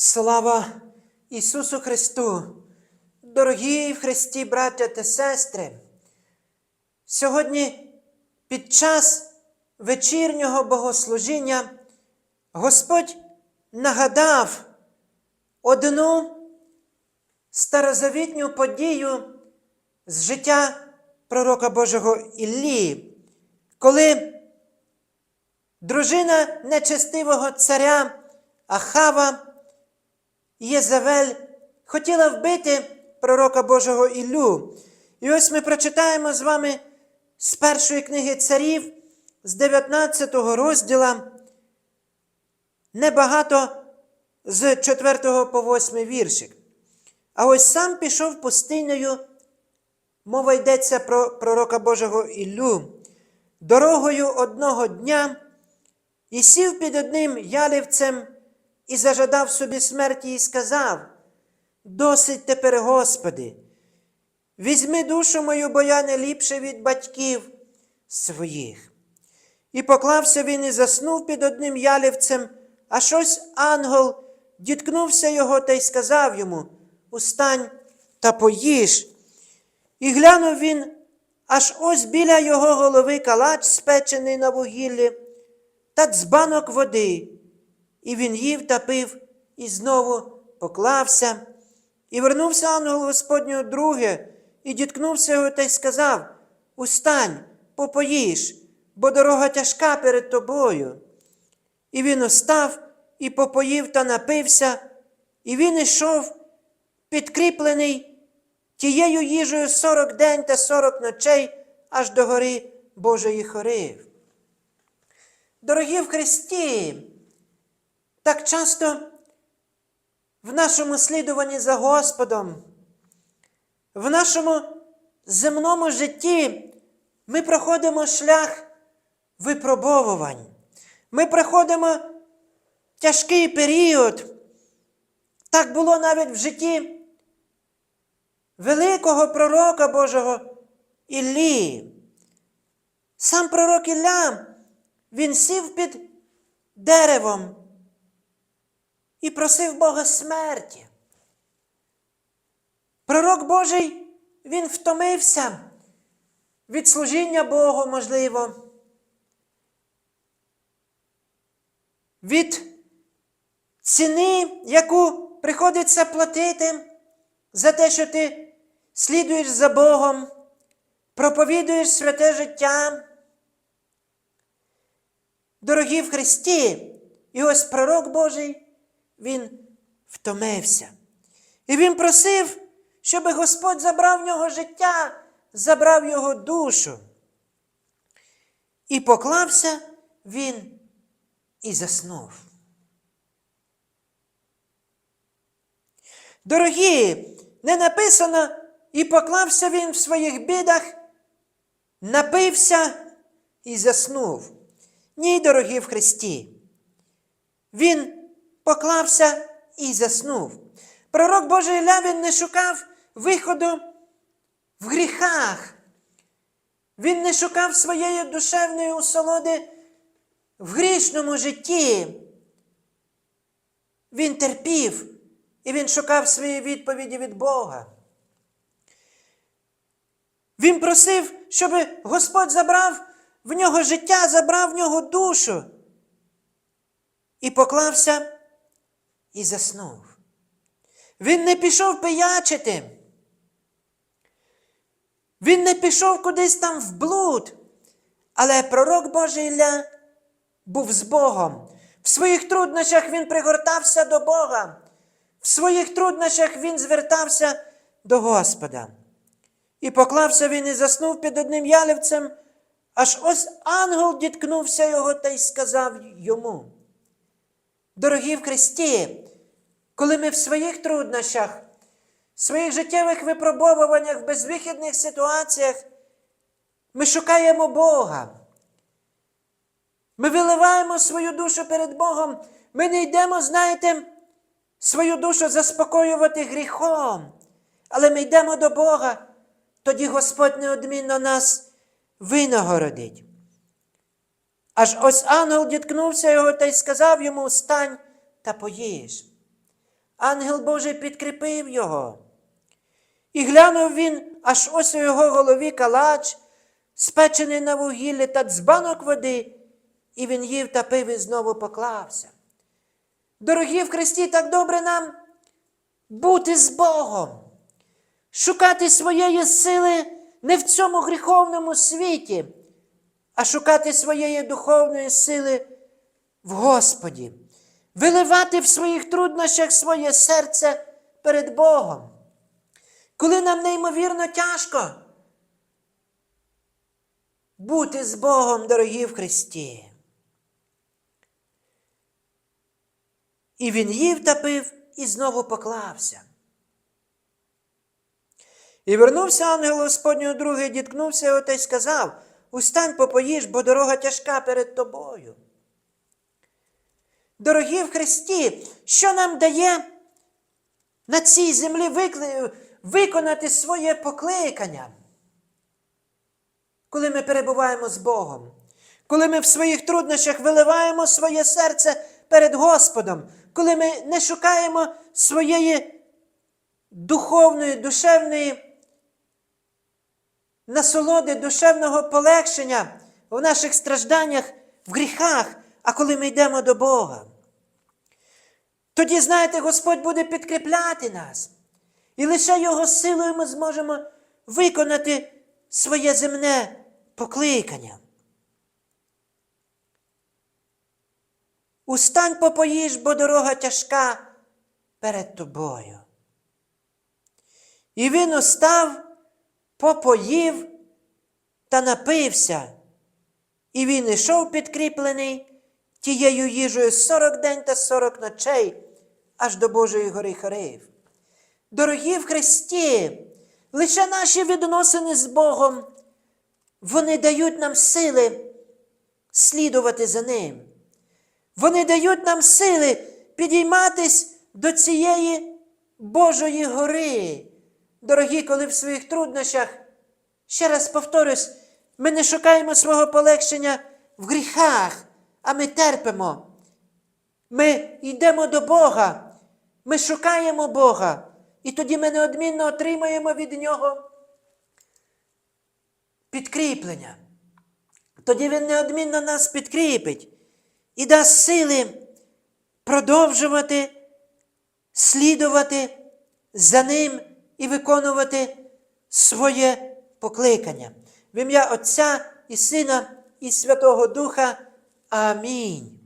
Слава Ісусу Христу! Дорогі в Христі, браття та сестри! Сьогодні під час вечірнього богослужіння Господь нагадав одну старозавітню подію з життя пророка Божого Іллі, коли дружина нечестивого царя Ахава Єзавель хотіла вбити пророка Божого Іллю. І ось ми прочитаємо з вами з першої книги царів, з 19 розділа, небагато з 4 по 8 віршик. А ось сам пішов пустиною, мова йдеться про пророка Божого Іллю, дорогою одного дня і сів під одним ялівцем і зажадав собі смерті і сказав: Досить тепер, Господи, візьми душу мою, бо я не ліпше від батьків своїх. І поклався він і заснув під одним ялівцем, а щось ангел діткнувся його та й сказав йому: Устань та поїж. І глянув він, аж ось біля його голови калач спечений на вугіллі, та дзбанок води. І він їв та пив, і знову поклався. І вернувся ангел Господнього друге, і діткнувся його та й сказав: Устань, попоїж, бо дорога тяжка перед тобою. І він устав і попоїв та напився, і він ішов, підкріплений тією їжею сорок день та сорок ночей аж до гори Божої Хорив. Дорогі в Христі, так часто в нашому слідуванні за Господом, в нашому земному житті ми проходимо шлях випробовувань. Ми проходимо тяжкий період. Так було навіть в житті великого пророка Божого Іллі. Сам пророк Ілля, він сів під деревом і просив Бога смерті. Пророк Божий, він втомився від служіння Богу, можливо, від ціни, яку приходиться платити за те, що ти слідуєш за Богом, проповідуєш святе життя. Дорогі в Христі, і ось пророк Божий він втомився. І він просив, щоб Господь забрав в нього життя, забрав його душу. І поклався він і заснув. Дорогі, не написано, і поклався він в своїх бідах, напився і заснув. Ні, дорогі в Христі. Він поклався і заснув. Пророк Божий Ілля він не шукав виходу в гріхах. Він не шукав своєї душевної усолоди в грішному житті. Він терпів і він шукав свої відповіді від Бога. Він просив, щоб Господь забрав в нього життя, забрав в нього душу. І поклався і заснув. Він не пішов пиячити. Він не пішов кудись там в блуд. Але пророк Божий Ілля був з Богом. В своїх труднощах він пригортався до Бога. В своїх труднощах він звертався до Господа. І поклався він і заснув під одним ялівцем, аж ось ангел діткнувся його та й сказав йому. Дорогі в Христі, коли ми в своїх труднощах, в своїх життєвих випробовуваннях, в безвихідних ситуаціях, ми шукаємо Бога. Ми виливаємо свою душу перед Богом. Ми не йдемо, знаєте, свою душу заспокоювати гріхом. Але ми йдемо до Бога, тоді Господь неодмінно нас винагородить. Аж ось ангел діткнувся його та й сказав йому: Встань та поїж. ангел Божий підкріпив його. І глянув він, аж ось у його голові калач, спечений на вугіллі та дзбанок води, і він їв та пив і знову поклався. Дорогі в Христі, так добре нам бути з Богом, шукати своєї сили не в цьому гріховному світі, а шукати своєї духовної сили в Господі, виливати в своїх труднощах своє серце перед Богом. Коли нам неймовірно тяжко бути з Богом, дорогі в Христі. І він їв та пив і знову поклався. І вернувся ангел Господнього другий, діткнувся його та й сказав: Устань попоїж, бо дорога тяжка перед тобою. Дорогі в Христі, що нам дає на цій землі виконати своє покликання? Коли ми перебуваємо з Богом, коли ми в своїх труднощах виливаємо своє серце перед Господом, коли ми не шукаємо своєї духовної, душевної насолоди, душевного полегшення в наших стражданнях, в гріхах, а коли ми йдемо до Бога. Тоді, знаєте, Господь буде підкріпляти нас. І лише Його силою ми зможемо виконати своє земне покликання. Устань попоїж, бо дорога тяжка перед тобою. І він устав, попоїв та напився, і він ішов підкріплений тією їжею сорок день та сорок ночей, аж до Божої гори Харив. Дорогі в Христі, лише наші відносини з Богом, вони дають нам сили слідувати за Ним. Вони дають нам сили підійматись до цієї Божої гори. Дорогі, коли в своїх труднощах, ще раз повторюсь, ми не шукаємо свого полегшення в гріхах, а ми терпимо. Ми йдемо до Бога, ми шукаємо Бога, і тоді ми неодмінно отримаємо від Нього підкріплення. Тоді Він неодмінно нас підкріпить і дасть сили продовжувати слідувати за ним і виконувати своє покликання. В ім'я Отця і Сина і Святого Духа. Амінь.